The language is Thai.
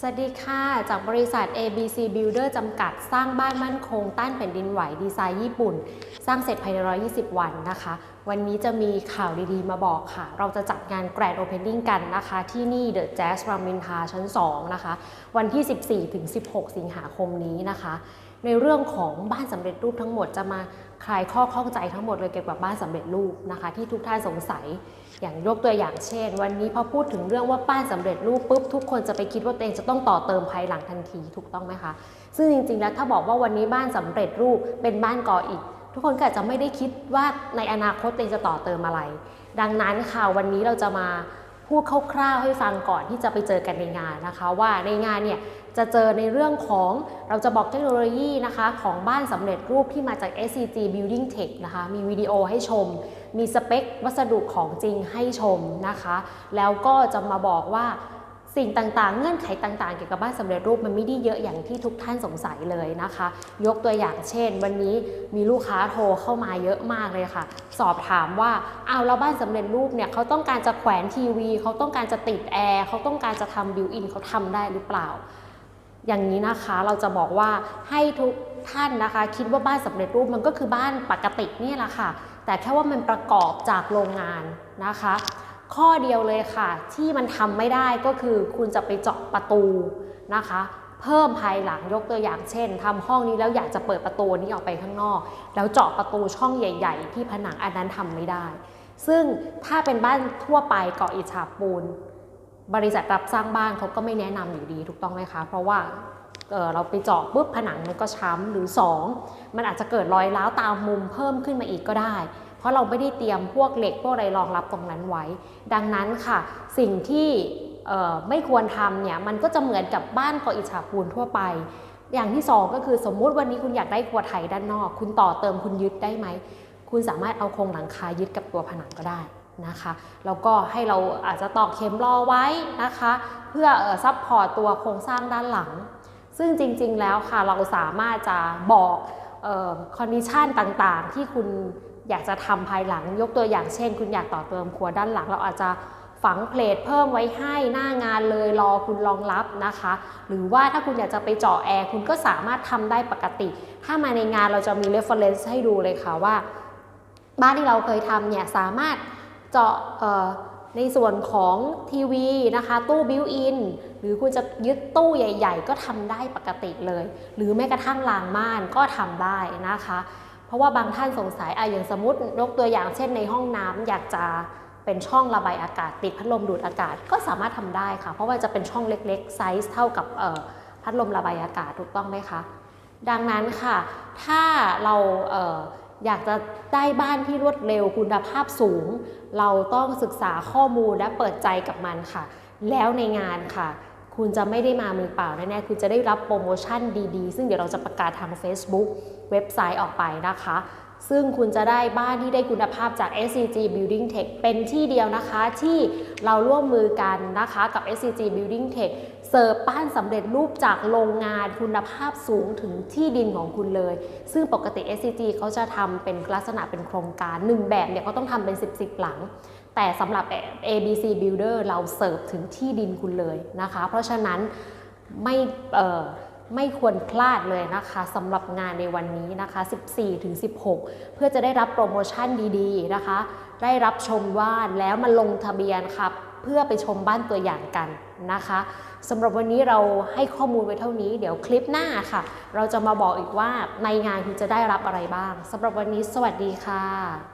สวัสดีค่ะ จากบริษัท ABC Builder จำกัดสร้างบ้านมั่นคง ต้านแผ่นดินไหวดีไซน์ญี่ปุ่น สร้างเสร็จภายใน 120 วันนะคะ วันนี้จะมีข่าวดีๆ มาบอกค่ะ เราจะจัดงาน Grand Opening กันนะคะ ที่นี่ The Jazz รามอินทราชั้น 2 นะคะ วันที่ 14 ถึง 16 สิงหาคมนี้นะคะ ในเรื่องของบ้านสำเร็จรูปทั้งหมดจะมา คลายข้อข้องใจทั้งหมดเลยเกี่ยวกับบ้านสำเร็จรูปนะคะ ที่ทุกท่านสงสัยอย่างยกตัวอย่างเช่น วันนี้พอพูดถึงเรื่องว่าบ้านสำเร็จรูปปุ๊บทุกคนจะไปคิดว่าตัวเองจะต้องต่อเติมภายหลังทันทีถูกต้องไหมคะ ซึ่งจริงๆแล้วถ้าบอกว่าวันนี้บ้านสำเร็จรูปเป็นบ้านก่ออิฐทุกคนก็อาจจะไม่ได้คิดว่าในอนาคตตัวเองจะต่อเติมอะไร ดังนั้นค่ะวันนี้เราจะมาพูดคร่าวๆให้ฟังก่อนที่จะไปเจอกันในงานนะคะ ว่าในงานเนี่ย จะเจอในเรื่องของเราจะบอกเทคโนโลยีนะคะของบ้านสำเร็จรูปที่มาจาก SCG Building Tech นะคะมีวิดีโอให้ชม มีสเปควัสดุของจริงให้ชมนะคะ แล้วก็จะมาบอกว่าสิ่งต่างๆ เงื่อนไขต่างๆ เกี่ยวกับบ้านสำเร็จรูปมันไม่ได้เยอะอย่างที่ทุกท่านสงสัยเลยนะคะ ยกตัวอย่างเช่น วันนี้มีลูกค้าโทรเข้ามาเยอะมากเลยค่ะ สอบถามว่าเอาแล้วบ้านสำเร็จรูปเนี่ยเขาต้องการจะแขวนทีวี เขาต้องการจะติดแอร์เขาต้องการจะทำบิวอินเขาทำได้หรือเปล่า อย่างนี้นะคะเราจะบอกว่าให้ทุกท่านนะคะ คิดว่าบ้านสำเร็จรูปมันก็คือบ้านปกตินี่แหละค่ะ แต่แค่ว่ามันประกอบจากโรงงานนะคะ ข้อเดียวเลยค่ะ ที่มันทำไม่ได้ก็คือคุณจะไปเจาะประตูนะคะเพิ่มภายหลังยกตัวอย่างเช่นทำห้องนี้แล้วอยากจะเปิดประตูนี้ออกไปข้างนอก แล้วเจาะประตูช่องใหญ่ ๆ ที่ผนังอันนั้นทำไม่ได้ ซึ่งถ้าเป็นบ้านทั่วไปเกาะอิฐฉาบปูน บริษัทรับสร้างบ้านเขาก็ไม่แนะนำอยู่ดีถูกต้องไหมคะ เพราะว่าเเราไปเจาะปุ๊บผนังมันก็ช้ำหรือ 2 มันอาจจะเกิดรอยร้าวตามมุมเพิ่มขึ้นมาอีกก็ได้ เพราะเราไม่ได้เตรียมพวกเหล็กพวกอะไรรองรับตรงนั้นไว้ ดังนั้นค่ะ สิ่งที่ไม่ควรทำเนี่ยมันก็จะเหมือนกับบ้านก่ออิฐฉาบปูนทั่วไป อย่างที่สองก็คือสมมุติวันนี้คุณอยากได้ครัวไทยด้านนอก คุณต่อเติมคุณยึดได้ไหมคุณสามารถเอาโครงหลังคายึดกับตัวผนังก็ได้ นะคะแล้วก็ให้เราอาจจะตอกเข็มรอไว้นะคะ เพื่อซับพอร์ตตัวโครงสร้างด้านหลัง ซึ่งจริงๆแล้วค่ะเราสามารถจะบอกคอนดิชันต่างๆ ที่คุณอยากจะทำภายหลังยกตัวอย่างเช่น คุณอยากต่อเติมครัวด้านหลัง เราอาจจะฝังเพลทเพิ่มไว้ให้หน้างานเลยรอคุณรองรับนะคะ หรือว่าถ้าคุณอยากจะไปเจาะแอร์คุณก็สามารถทำได้ปกติ ถ้ามาในงานเราจะมี reference ให้ดูเลยค่ะว่า บ้านที่เราเคยทำเนี่ยสามารถ เจาะในส่วนของทีวีนะคะ ตู้บิวอินหรือคุณจะยึดตู้ใหญ่ ๆ ก็ทำได้ปกติเลย หรือแม้กระทั่งรางม่านก็ทำได้นะคะ เพราะว่าบางท่านสงสัยอะอย่างสมมติยกตัวอย่างเช่นในห้องน้ำอยากจะเป็นช่องระบายอากาศ ติดพัดลมดูดอากาศก็สามารถทำได้ค่ะ เพราะว่าจะเป็นช่องเล็กๆไซส์เท่ากับพัดลมระบายอากาศถูกต้องไหมคะ ดังนั้นค่ะ ถ้าเราเอยากจะได้บ้านที่รวดเร็วคุณภาพสูง เราต้องศึกษาข้อมูลและเปิดใจกับมันค่ะ แล้วในงานค่ะ คุณจะไม่ได้มามือเปล่าแน่ๆคุณจะได้รับโปรโมชั่นดีๆ ซึ่งเดี๋ยวเราจะประกาศทาง Facebook เว็บไซต์ออกไปนะคะ ซึ่งคุณจะได้บ้านที่ได้คุณภาพจาก SCG Building Tech เป็นที่เดียวนะคะที่เราร่วมมือกันนะคะกับ SCG Building Tech เสิร์ฟบ้านสำเร็จรูปจากโรงงานคุณภาพสูงถึงที่ดินของคุณเลย ซึ่งปกติ SCG เขาจะทำเป็นลักษณะเป็นโครงการหนึ่งแบบเนี่ยเขาต้องทำเป็น 10บสหลัง แต่สำหรับ ABC Builder เราเสิร์ฟถึงที่ดินคุณเลยนะคะ เพราะฉะนั้นไม่เอ่อ ไม่ควรพลาดเลยนะคะสำหรับงานในวันนี้นะคะ 14-16 เพื่อจะได้รับโปรโมชั่นดีๆนะคะ ได้รับชมบ้านแล้วมาลงทะเบียนครับเพื่อไปชมบ้านตัวอย่างกันนะคะสำหรับวันนี้เราให้ข้อมูลไว้เท่านี้ เดี๋ยวคลิปหน้าค่ะ เราจะมาบอกอีกว่าในงานคุณจะได้รับอะไรบ้างสำหรับวันนี้ สวัสดีค่ะ